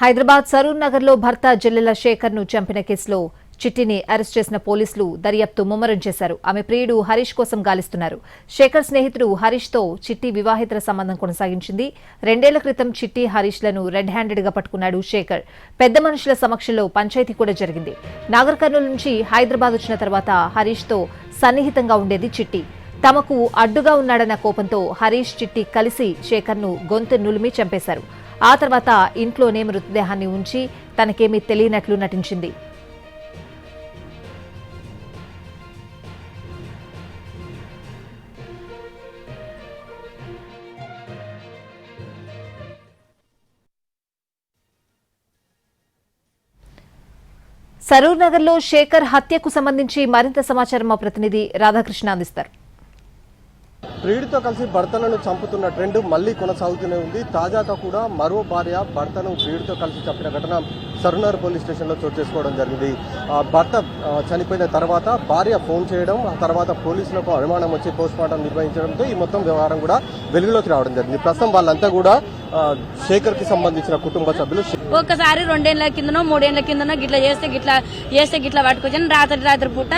హైదరాబాద్ సరూర్ నగర్లో భర్త జల్లెల శేఖర్ను చంపిన కేసులో చిట్టిని అరెస్ట్ చేసిన పోలీసులు దర్యాప్తు ముమ్మరం చేశారు. ఆమె ప్రియుడు హరీష్ కోసం గాలిస్తున్నారు. శేఖర్ స్నేహితుడు హరీష్తో చిట్టి వివాహితర సంబంధం కొనసాగించింది. రెండేళ్ళ క్రితం చిట్టి హరీష్లను రెడ్ హ్యాండెడ్గా పట్టుకున్నాడు శేఖర్. పెద్ద మనుషుల సమక్షంలో పంచాయతీ కూడా జరిగింది. నాగర్ కర్నూలు నుంచి హైదరాబాద్ వచ్చిన తర్వాత హరీష్తో సన్నిహితంగా ఉండేది చిట్టి. తమకు అడ్డుగా ఉన్నాడన్న కోపంతో హరీష్ చిట్టి కలిసి శేఖర్ను గొంతు నులిమి చంపేశారు. ఆ తర్వాత ఇంట్లోనే మృతదేహాన్ని ఉంచి తనకేమీ తెలియనట్లు నటించింది. సరూర్ నగర్లో శేఖర్ హత్యకు సంబంధించి మరింత సమాచారం మా ప్రతినిధి రాధాకృష్ణ అందిస్తారు. ప్రియుడితో కలిసి భర్తలను చంపుతున్న ట్రెండ్ మళ్ళీ కొనసాగుతూనే ఉంది. తాజాగా కూడా మరో భార్య భర్తను ప్రియుడితో కలిసి చంపిన ఘటన సరునార్ పోలీస్ స్టేషన్లో చోటు చేసుకోవడం జరిగింది. భర్త చనిపోయిన తర్వాత భార్య ఫోన్ చేయడం ఆ తర్వాత పోలీసులకు అనుమానం వచ్చి పోస్ట్ మార్టం నిర్వహించడంతో ఈ మొత్తం వ్యవహారం కూడా వెలుగులోకి రావడం జరిగింది. ప్రస్తుతం వాళ్ళంతా కూడా శేఖర్కి సంబంధించిన కుటుంబ సభ్యులు ఒక్కసారి రెండేళ్ళ కిందనో మూడేళ్ళ కిందనో గిట్లా చేస్తే గిట్లా చేస్తే గిట్లా పట్టుకొచ్చాను. రాత్రి రాత్రి పూట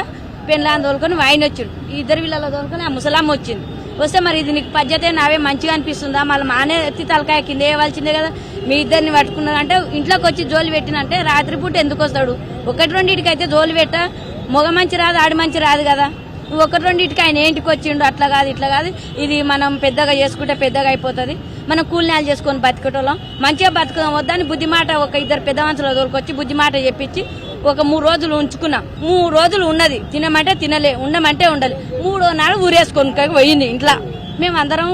పెళ్ళాన్ని తోలుకొని వాయిని వచ్చిండు. ఈ ఇద్దరు వీళ్ళలో తోలుకొని ఆ ముసలమ్మ వచ్చింది. వస్తే మరి ఇది నీకు పద్ధతే నావే మంచిగా అనిపిస్తుందా? మళ్ళీ మానే ఎత్తి తలకాయ కింద వేయవలసిందే కదా. మీ ఇద్దరిని పట్టుకున్నారంటే ఇంట్లోకి వచ్చి జోలు పెట్టినంటే రాత్రిపూట ఎందుకు వస్తాడు? ఒకటి రెండింటికైతే జోలు పెట్ట. మొగ మంచి రాదు ఆడి మంచి రాదు కదా. నువ్వు ఒకటి రెండింటికి ఆయన ఏంటికి వచ్చిండు? అట్లా కాదు ఇట్లా కాదు. ఇది మనం పెద్దగా చేసుకుంటే పెద్దగా అయిపోతుంది. మనం కూలినాలు చేసుకొని బతికేటోళ్ళం. మంచిగా బతుకుదాం వద్దని బుద్ధి మాట ఒక ఇద్దరు పెద్ద మనుషుల దొరికొచ్చి బుద్ధి మాట చెప్పించి ఒక మూడు రోజులు ఉంచుకున్నాం. మూడు రోజులు ఉన్నది. తినమంటే తినలే ఉండమంటే ఉండాలి. మూడో నాడు ఊరేసుకొని పోయింది ఇంట్లో. మేము అందరం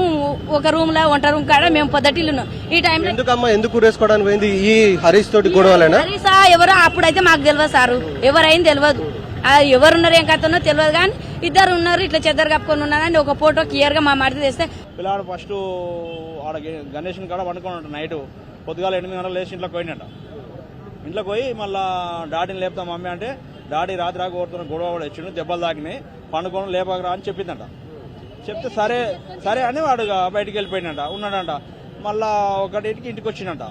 ఒక రూమ్లో వంట రూమ్ కాడ మేము పొద్దుటిల్లు ఉన్నాం ఈ టైంలో ఎందుకమ్మా ఎందుకు పోయింది? ఈ హరీష్ తోటి గొడవలేనా? హరీసా ఎవరో అప్పుడైతే మాకు తెలియదు సారు. ఎవరైంది తెలియదు ఆ ఎవరున్నారు ఏం కథనో తెలియదు కానీ ఇద్దరు ఉన్నారు ఇట్లా చెద్దరు కప్పుకొని ఉన్నారని ఒక ఫోటో క్లియర్గా మా మడిది తెస్తే. పిల్లాడు ఫస్ట్ ఆడ గణేష్ కాడ పండుకొని ఉంటాడు నైట్. పొద్దుగాల ఎనిమిది గంటలు లేచి ఇంట్లోకి పోయినట ఇంట్లోకి పోయి మళ్ళా డాడీని లేపుతాం మమ్మీ అంటే డాడీ రాత్రి రాక కొడుతున్న గొడవ కూడా ఇచ్చిండు దెబ్బలు తాకినాయి పండుకోవడం లేపకరా అని చెప్పిందంట. చెప్తే సరే సరే అని వాడు బయటికి వెళ్ళిపోయినట ఉన్నాడంట. మళ్ళా ఒకటింటికి ఇంటికి వచ్చిందంట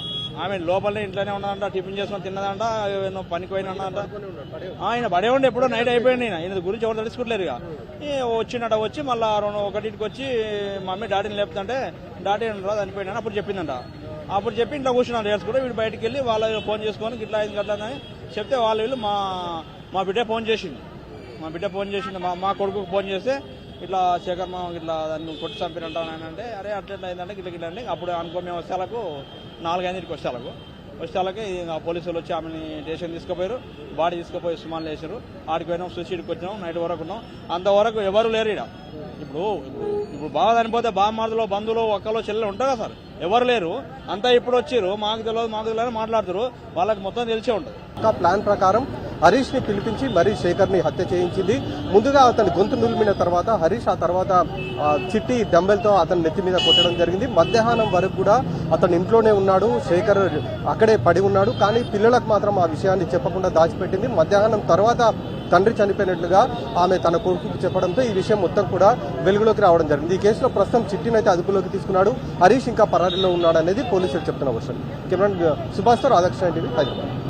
ఆమె లోపలనే ఇంట్లోనే ఉన్నదంట టిఫిన్ చేసుకొని తిన్నదంట ఏదో పనికి పోయినంట ఆయన బడే ఉండి ఎప్పుడో నైట్ అయిపోయింది ఈయన. ఈయన గురించి ఎవరు తెలుసుకుంటలేరు ఇక. ఈ వచ్చిండట వచ్చి మళ్ళా రెండు ఒకటింటికి వచ్చి మమ్మీ డాడీని లేపుతుంటే డాడీ రా చనిపోయినా అప్పుడు చెప్పిందంట. అప్పుడు చెప్పి ఇంట్లో కూర్చున్నాడు వేసుకుంటే వీడు బయటికి వెళ్ళి వాళ్ళ ఫోన్ చేసుకొని ఇట్లా అయింది అట్లా అని చెప్తే వాళ్ళు వీళ్ళు మా మా బిడ్డ ఫోన్ చేసింది మా బిడ్డ ఫోన్ చేసింది మా మా కొడుకుకి ఫోన్ చేస్తే ఇట్లా శేఖర్ మా ఇట్లా దాన్ని కొట్టి చంపినంటాను అని అంటే అరే అట్లా అయిందంటే గిట్ల గిట్ల అండి అప్పుడు అనుకో మేము వచ్చేలకు నాలుగైదుకి వచ్చేలకు. వచ్చేళ్ళకి పోలీసులు వచ్చి ఆమెని స్టేషన్ తీసుకుపోయారు. బాడీ తీసుకుపోయి సుమాన్ వేసారు ఆడికి పోయినాం సూసైడ్కి వచ్చినాం నైట్ వరకు ఉన్నాం. అంతవరకు ఎవరు లేరు ఇక్కడ ఇప్పుడు ఇప్పుడు బాగా చనిపోతే బామ్మర్దులో బంధువులు ఒక్కలో చెల్లెలు ఉంటారు కదా సార్? ఎవరు లేరు. అంతా ఇప్పుడు వచ్చిర్రు మాకు తెలియదు మాకు తెలియదు మాట్లాడుతారు. వాళ్ళకి మొత్తం తెలిసే ఉంటుంది. ఒక ప్లాన్ ప్రకారం హరీష్ని పిలిపించి మరీ శేఖర్ని హత్య చేయించింది. ముందుగా అతని గొంతు నులిమిన తర్వాత హరీష్ ఆ తర్వాత చిట్టి డంబెల్తో అతని నెత్తి మీద కొట్టడం జరిగింది. మధ్యాహ్నం వరకు కూడా అతను ఇంట్లోనే ఉన్నాడు. శేఖర్ అక్కడే పడి ఉన్నాడు. కానీ పిల్లలకు మాత్రం ఆ విషయాన్ని చెప్పకుండా దాచిపెట్టింది. మధ్యాహ్నం తర్వాత తండ్రి చనిపోయినట్లుగా ఆమె తన కొడుకుకి చెప్పడంతో ఈ విషయం మొత్తం కూడా వెలుగులోకి రావడం జరిగింది. ఈ కేసులో ప్రస్తుతం చిట్టిని అయితే అదుపులోకి తీసుకున్నాడు. హరీష్ ఇంకా పరారీలో ఉన్నాడు అనేది పోలీసులు చెప్తున్న వర్షన్ కెమెరా సుభాష్తో రాధాకృష్ణ టీవీ హైదరాబాద్.